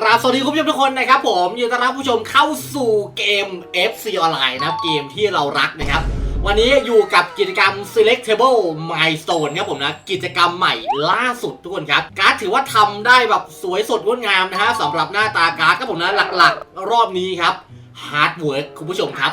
ครับสวัสดีคุณผู้ชมทุกคนนะครับผมยินดีต้อนรับผู้ชมเข้าสู่เกม FC Online นะครับเกมที่เรารักนะครับ วันนี้อยู่กับกิจกรรม Selectable Milestone ครับผมนะ กิจกรรมใหม่ล่าสุดทุกคนครับการ์ดถือว่าทำได้แบบสวยสดงดงามนะฮะสำหรับหน้าตาการ์ดครับผมนะหลักๆ รอบนี้ครับ Hard Work คุณผู้ชมครับ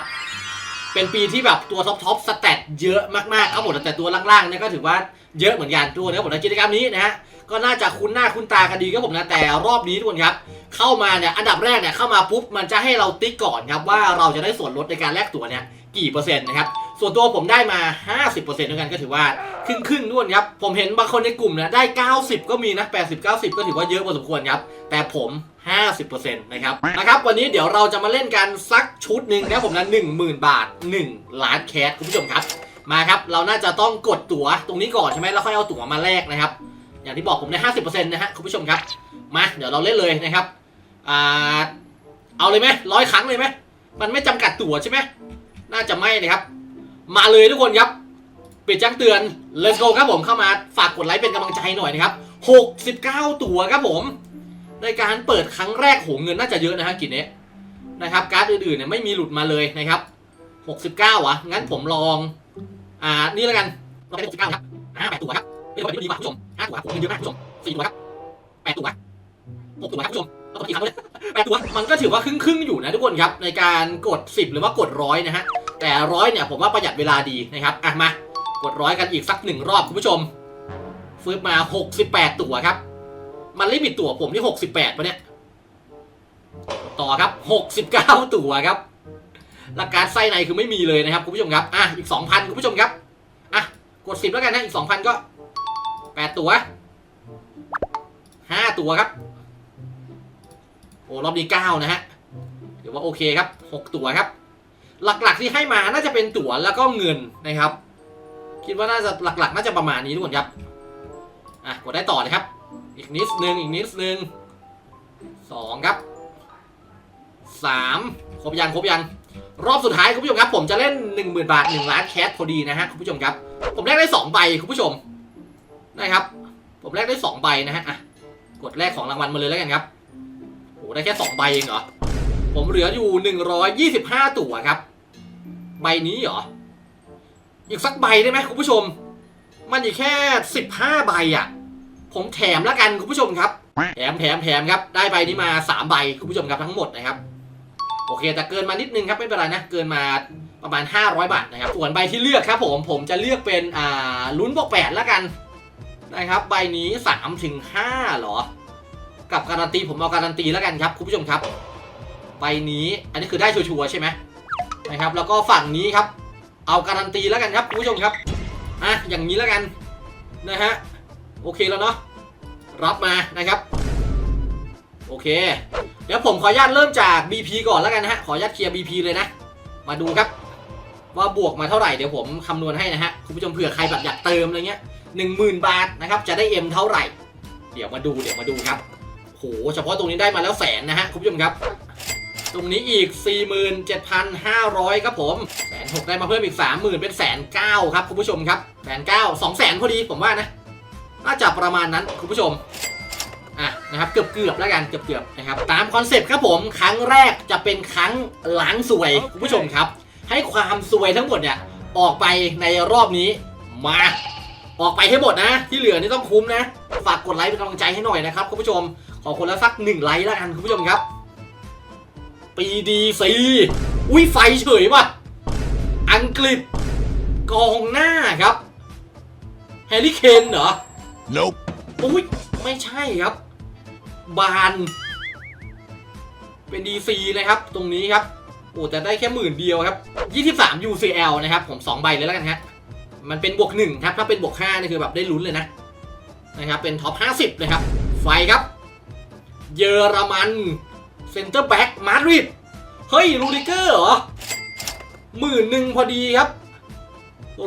เป็นปีที่แบบตัวท็อปท็อปสเตตเยอะมากๆครับผมแต่ตัวล่างๆเนี่ยก็ถือว่า เยอะเหมือนกันทุกคนนะครับผมในกิจกรรมนี้นะฮะก็น่าจะคุ้นหน้าคุ้นตากันดีครับผมนะแต่รอบนี้ทุกคนครับเข้ามาเนี่ยอันดับแรกเนี่ยเข้ามาปุ๊บมันจะให้เราติ๊กก่อนครับว่าเราจะได้ส่วนลดในการแลกตั๋วเนี่ยกี่เปอร์เซ็นต์นะครับส่วนตัวผมได้มา 50%ด้วยกันก็ถือว่าครึ่งครึ่งด้วยครับผมเห็นบางคนในกลุ่มเนี่ยได้ 90 ก็มีนะ 80 90 ก็ถือว่าเยอะพอสมควรครับแต่ผม 50%นะครับนะครับวันนี้เดี๋ยวเราจะมาเล่นกันสักชุดหนึ่งนะผมนะ10,000 บาท 1 ล้านแคสคุณผู้ชมครับ มาครับ เราน่าจะต้องกดตั๋วตรงนี้ก่อนใช่ไหมแล้วค่อยเอาตั๋วมาแลกนะครับ อย่างที่บอกผมได้50%นะฮะคุณผู้ชมครับ มาเดี๋ยวเราเล่นเลยนะครับอ่าเอาเลยไหมร้อยครั้งเลยไหมมันไม่จำกัดตั๋วใช่ไหมน่าจะไม่นะครับ มาเลยทุกคนครับปิดแจ้งเตือน let's go ครับผมเข้ามาฝากกดไลค์เป็นกำลังใจหน่อยนะครับ 69 ตั๋วครับผม ในการเปิดครั้งแรกโหเงินน่าจะเยอะนะฮะกินเนี้ยนะครับการ์ดอื่นๆเนี่ยไม่มีหลุดมาเลยนะครับ 69วะงั้นผมลอง อ่า นี่แล้วกันลองเป็น69ครับอ่าแปดตัวครับเป็นตัวแบบนี้ดีกว่าผู้ชมห้าตัวครับผมเงินเยอะมากผู้ชมสี่ตัวครับแปดตัวหกตัวครับผู้ชมแล้วก็อีกครั้งเลยแปดตัวมันก็ถือว่าครึ่งครึ่งๆอยู่นะทุกคนครับ ในการกด10หรือว่ากดร้อยนะฮะ แต่ร้อยเนี่ยผมว่าประหยัดเวลาดีนะครับ อะมา กดร้อยกันอีกสักหนึ่งรอบคุณผู้ชมฟื้นมา68ตัวครับ มันลิมิตตัวผมที่68ปะเนี่ย ต่อครับ69ตัวครับ หลักการไส้ในคือไม่มีเลยนะครับคุณผู้ชมครับอะอีก 2,000คุณผู้ชมครับอะกด 10 แล้วกันนะอีก 2,000 ก็ 8 ตัว 5 ตัวครับ โอ้รอบนี้เก้านะฮะเดี๋ยวว่าโอเคครับหกตัวครับ หลักๆที่ให้มาน่าจะเป็นตั๋วแล้วก็เงินนะครับ คิดว่าน่าจะหลักๆ น่าจะประมาณนี้ทุกคนครับอะกดได้ต่อเลยครับ อีกนิดนึงอีกนิดนึงสองครับสามครบยังครบยัง รอบสุดท้ายคุณผู้ชมครับ ผมจะเล่น 1 0,000 บาท 1 ล้านแคสพอดีนะฮะคุณผู้ชมครับ ผมแลกได้ 2 ใบคุณผู้ชมนะครับ ผมแลกได้ 2 ใบนะฮะอะกดแลกของรางวัลมาเลยแล้วกันครับโอ้ได้แค่ 2 ใบเองเหรอ ผมเหลืออยู่ 125 ตั๋วครับ ใบนี้เหรอ อีกสักใบได้ไหมคุณผู้ชม มันอีกแค่ 15 ใบอะ ผมแถมแล้วกันคุณผู้ชมครับ แถมแถมแถมครับ ได้ใบนี้มา 3 ใบคุณผู้ชมครับทั้งหมดนะครับ โอเคแต่เกินมานิดนึงครับไม่เป็นไรนะเกินมาประมาณ 500 บาทนะครับส่วนใบที่เลือกครับผมผมจะเลือกเป็นอ่าลุ้นบวก8แล้วกันนะครับใบนี้3ถึง5หรอ กับการันตีผมเอาการันตีแล้วกันครับคุณผู้ชมครับ ใบนี้อันนี้คือได้ชัวร์ใช่ไหมนะครับแล้วก็ฝั่งนี้ครับ เอาการันตีแล้วกันครับคุณผู้ชมครับอะอย่างนี้แล้วกันนะฮะโอเคแล้วเนาะรับมานะครับ โอเค เดี๋ยวผมขออนุญาตเริ่มจาก BP ก่อนแล้วกันนะฮะ ขออนุญาตเคลียร์ BP เลยนะ มาดูครับ ว่าบวกมาเท่าไหร่เดี๋ยวผมคำนวณให้นะฮะ คุณผู้ชมเผื่อใครแบบอยากเติมอะไรเงี้ยหนึ่งหมื่นบาทนะครับ จะได้ M เท่าไหร่ เดี๋ยวมาดูเดี๋ยวมาดูครับโหเฉพาะตรงนี้ได้มาแล้วแสนนะฮะคุณผู้ชมครับ ตรงนี้อีก 47,500 ครับผมแสนหกได้มาเพิ่มอีก 30,000 เป็นแสนเก้าครับคุณผู้ชมครับแสนเก้าสองแสนพอดีผมว่านะน่าจะประมาณนั้นคุณผู้ชม อะนะครับเกือบเกือบๆแล้วกันเกือบเกือบๆนะครับตามคอนเซปต์ครับผมครั้งแรกจะเป็นครั้งล้างสวยคุณผู้ชมครับ ให้ความสวยทั้งหมดเนี่ยออกไปในรอบนี้มาออกไปให้หมดนะ ที่เหลือนี่ต้องคุ้มนะ ฝากกดไลค์เป็นกำลังใจให้หน่อยนะครับคุณผู้ชม ขอคนละสักหนึ่งไลค์แล้วกันคุณผู้ชมครับปีดีซีอุ้ยไฟเฉยว่ะอังกฤษกองหน้าครับแฮร์รี่เคนเหรอ Nope. อุ้ยไม่ใช่ครับ บาน เป็นดีซีนะครับ ตรงนี้ครับโอ้แต่ได้แค่หมื่นเดียวครับ 23 UCL นะครับ ผม 2 ใบเลยแล้วกันฮะมันเป็นบวกหนึ่งครับ ถ้าเป็นบวกห้านี่คือแบบได้ลุ้นเลยนะนะครับ เป็นท็อป 50นะครับ ไฟครับ เยอรมันเซนเตอร์แบ็กมาดริดเฮ้ย รูดิเกอร์เหรอหมื่นหนึ่งพอดีครับ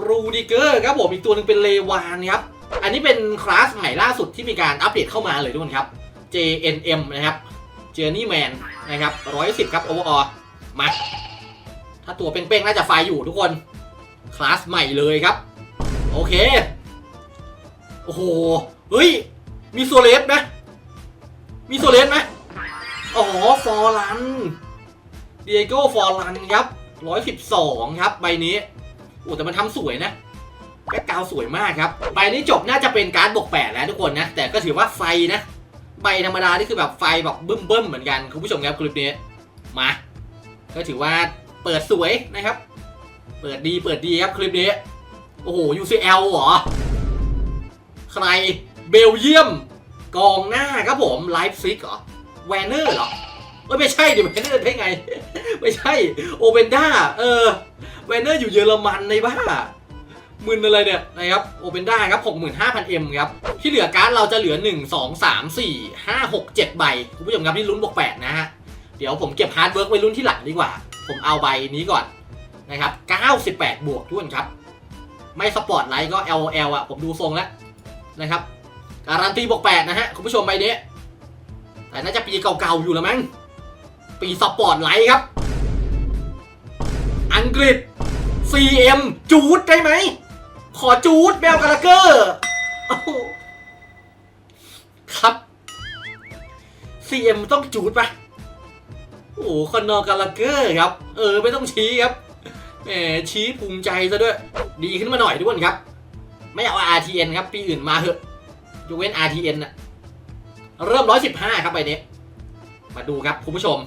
รูดิเกอร์ครับผมอีกตัวหนึ่งเป็นเลวานครับ อันนี้เป็นคลาสใหม่ล่าสุดที่มีการอัปเดตเข้ามาเลยทุกคนครับ JNM นะครับ Journeyman นะครับ110 ครับ overall มาถ้าตัวเป้งๆ น่าจะไฟอยู่ทุกคน คลาสใหม่เลยครับ โอเค โอ้โห เฮ้ย มีโซเลสไหมมีโซเลสไหมอ๋อ ฟอร์ลันเดียโก้ฟอร์ลันครับ112ครับใบนี้โอ้แต่มันทำสวยนะแบ็กกราวสวยมากครับ ใบนี้จบน่าจะเป็นการ์ดบวกแปดแล้วทุกคนนะ แต่ก็ถือว่าไฟนะ ใบธรรมดานี่คือแบบไฟแบบบึ้มเบิ้มๆเหมือนกันคุณผู้ชมครับคลิปนี้มาก็ถือว่าเปิดสวยนะครับ เปิดดีเปิดดีครับคลิปนี้ โอ้โห UCL เหรอ ใครเบลเยียม กองหน้าครับผมไลฟ์ซิกเหรอแวนเนอร์เหรอไม่ใช่ดิแวนเนอร์ได้ไง ไม่ใช่โอเบนด้าเออแวนเนอร์อยู่เยอรมันในบ้า หมึนอะไรเนี่ยนะครับโอเปนด้าครับ 65,000 M ครับ ที่เหลือการ์ดเราจะเหลือ 1 2 3 4 5 6 7 ใบ คุณผู้ชมครับนี่ลุ้นบวก8นะฮะ เดี๋ยวผมเก็บฮาร์ดเวิร์กไว้ลุ้นที่หลังดีกว่า ผมเอาใบนี้ก่อนนะครับ98 บวกทุกคนครับ ไม่สปอร์ตไลท์ก็ LL อะ ผมดูทรงแล้วนะครับ การันตีบวก8นะฮะ คุณผู้ชมใบนี้แต่น่าจะปีเก่าๆอยู่แล้วมั้ง ปีสปอร์ตไลท์ครับ อังกฤษ CM จูดได้ไหม ขอจูดแมวกาลาเกอร์โอ้โหครับ CM ต้องจูดปะโอ้คอนนอร์กาลาเกอร์ครับ เออ ไม่ต้องชี้ครับแหมชี้ภูมิใจซะด้วย ดีขึ้นมาหน่อยทุกคนครับ ไม่เอา RTN ครับ ปีอื่นมาเถอะยกเว้น RTN อะเริ่ม 115 ครับใบนี้ มาดูครับคุณผู้ชม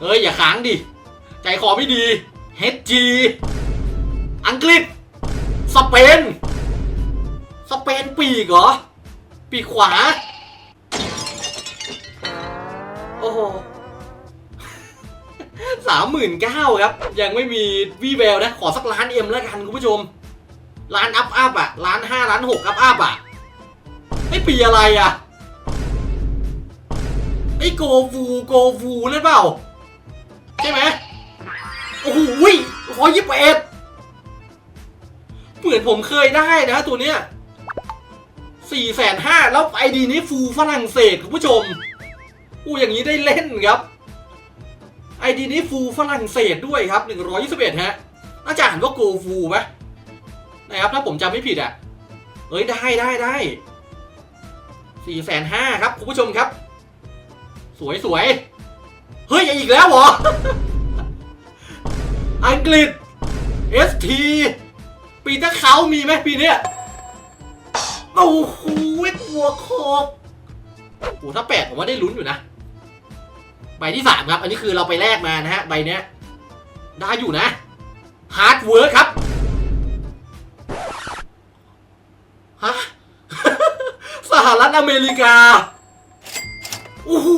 เฮ้ย อย่าค้างดิ ใจคอไม่ดี HG อังกฤษ สเปน สเปนปีกเหรอ ปีกขวา โอ้โหสามหมื่นเก้าครับ ยังไม่มีวีแววนะ ขอสักล้านเอ็มแล้วกันคุณผู้ชม ล้านอัพอัพอะล้านห้าล้านหกอัพอัพอะไอปีอะไรอะไอโกฟูโกฟูนั่นเปล่า ใช่ไหมโอ้โหร้อยยี่สิบเอ็ด เหมือนผมเคยได้นะตัวเนี้ยสี่แสนห้าแล้วไอดีนี้ฟูฝรั่งเศสคุณผู้ชมอู้อย่างนี้ได้เล่นครับไอดีนี้ฟูฝรั่งเศสด้วยครับหนึ่งร้อยยี่สิบเอ็ดฮะน่าจะอ่านว่าโกฟูไหมนะครับถ้าผมจำไม่ผิดอะเอ้ยได้ได้ได้สี่แสนห้าครับคุณผู้ชมครับ สวยสวยเฮ้ยอีกแล้วเหรอ อังกฤษ ST ปีเตอร์เขามีไหมปีเนี้ยโอ้โหหัวโคบโอ้ถ้าแปดผมว่าได้ลุ้นอยู่นะ ใบที่สามครับ อันนี้คือเราไปแลกมานะฮะ ใบเนี้ย ได้อยู่นะฮาร์ดเวิร์ครับฮะสหรัฐอเมริกา โอ้โห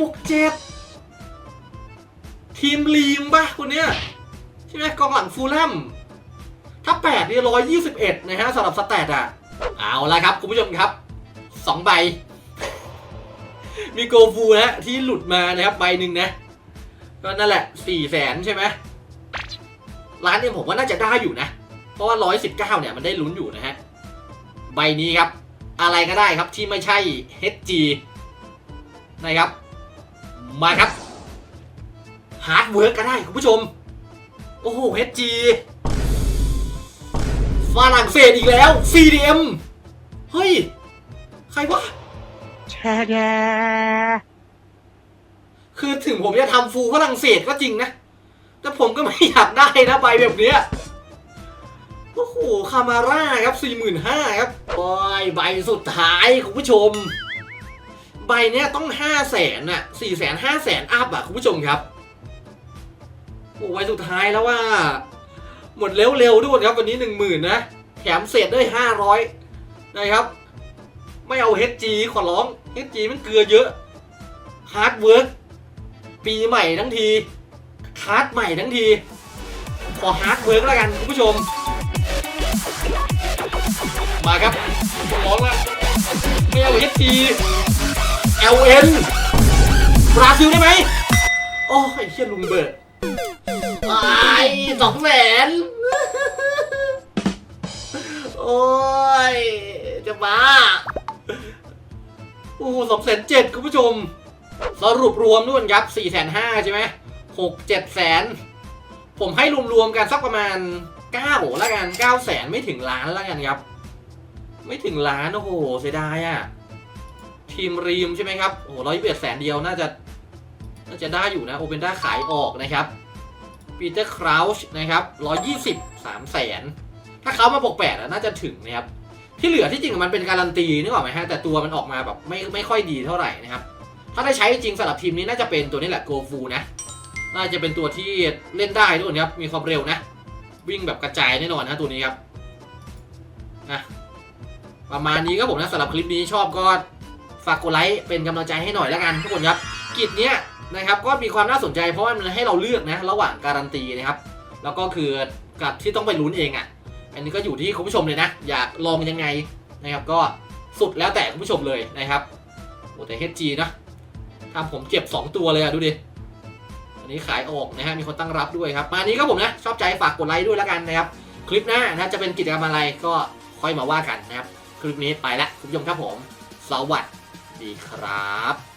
บวกเจ็ดทีมลีมป่ะคนเนี้ยใช่ไหมกองหลังฟูลแลม ถ้า 8 นี่ร้อยยี่สิบเอ็ดนะฮะสำหรับสแตทอะ เอาละครับ คุณผู้ชมครับสองใบ มีโกฟูนะที่หลุดมานะครับใบหนึ่งนะก็นั่นแหละสี่แสนใช่ไหมร้านเนี่ยผมว่าน่าจะได้อยู่นะ เพราะว่าร้อยสิบเก้าเนี่ยมันได้ลุ้นอยู่นะฮะ ใบนี้ครับ อะไรก็ได้ครับที่ไม่ใช่ HG นะครับ มาครับฮาร์ดเวิร์กก็ได้คุณผู้ชม โอ้โห HG ฝรั่งเศสอีกแล้ว CDM เฮ้ย ใครวะคือถึงผมจะทำฟูลฝรั่งเศสก็จริงนะ แต่ผมก็ไม่อยากได้นะใบแบบเนี้ยโอ้โห คามาร่าครับ45,000ครับโอ้ยใบสุดท้ายคุณผู้ชม ใบเนี้ยต้อง 5 0 0แสนน่ะ4แสน5แสนอัพอะคุณผู้ชมครับ โอ้ใบสุดท้ายแล้วว่า หมดเร็วๆด้วยครับวันนี้หนึ่งหมื่นนะแถมเศษด้วยห้าร้อยนะครับ ไม่เอา HG ขอร้อง HG มันเกลือเยอะฮาร์ดเวิร์กปีใหม่ทั้งทีคาร์ดใหม่ทั้งที ขอฮาร์ดเวิร์กแล้วกันคุณผู้ชม มาครับขอร้องละไม่เอา HG LN บราซิลได้ไหมโอ้ยเฮียลุงเบิร์ด สองแสนโอ้ย จะบ้าโอ้สองแสนเจ็ดคุณผู้ชม สรุปรวมด้วยครับสี่แสนห้าใช่ไหมหกเจ็ดแสน ผมให้รวมๆกันสักประมาณเก้าแล้วกันเก้าแสนไม่ถึงล้านแล้วกันครับ ไม่ถึงล้าน โอ้โห เสียดายอะ่ะ ทีมรีมใช่ไหมครับ โอ้ร้อยยี่สิบแสนเดียวน่าจะ น่าจะได้อยู่นะ โอเปนด้าขายออกนะครับ ปีเตอร์คราวช์นะครับร้อยยี่สิบสามแสนถ้าเขามาปกแปดน่าจะถึงนะครับ ที่เหลือที่จริงมันเป็นการันตีนึกออกไหมฮะ แต่ตัวมันออกมาแบบไม่ไม่ค่อยดีเท่าไหร่นะครับ ถ้าได้ใช้จริงสำหรับทีมนี้น่าจะเป็นตัวนี้แหละโกฟูนะ น่าจะเป็นตัวที่เล่นได้ด้วยนครับ มีความเร็วนะ วิ่งแบบกระจายแน่นอนนะตัวนี้ครับนะประมาณนี้ครับผมนะสำหรับคลิปนี้ชอบก็ฝากกดไลค์เป็นกำลังใจให้หน่อยแล้วกันทุกคนครับกิจเนี้ย นะครับก็มีความน่าสนใจเพราะว่ามันให้เราเลือกนะระหว่างการันตีนะครับ แล้วก็คือกับที่ต้องไปลุ้นเองอะ อันนี้ก็อยู่ที่คุณผู้ชมเลยนะ อยากลองยังไงนะครับ ก็สุดแล้วแต่คุณผู้ชมเลยนะครับโอ้แต่ HG นะทำผมเจ็บ 2 ตัวเลยอะดูดิอันนี้ขายออกนะฮะมีคนตั้งรับด้วยครับ มานี้ก็ผมนะ ชอบใจฝากกดไลค์ด้วยแล้วกันนะครับ คลิปหน้านะจะเป็นกิจกรรมอะไรก็ค่อยมาว่ากันนะครับ คลิปนี้ไปละคุณผู้ชมครับผม สวัสดีครับ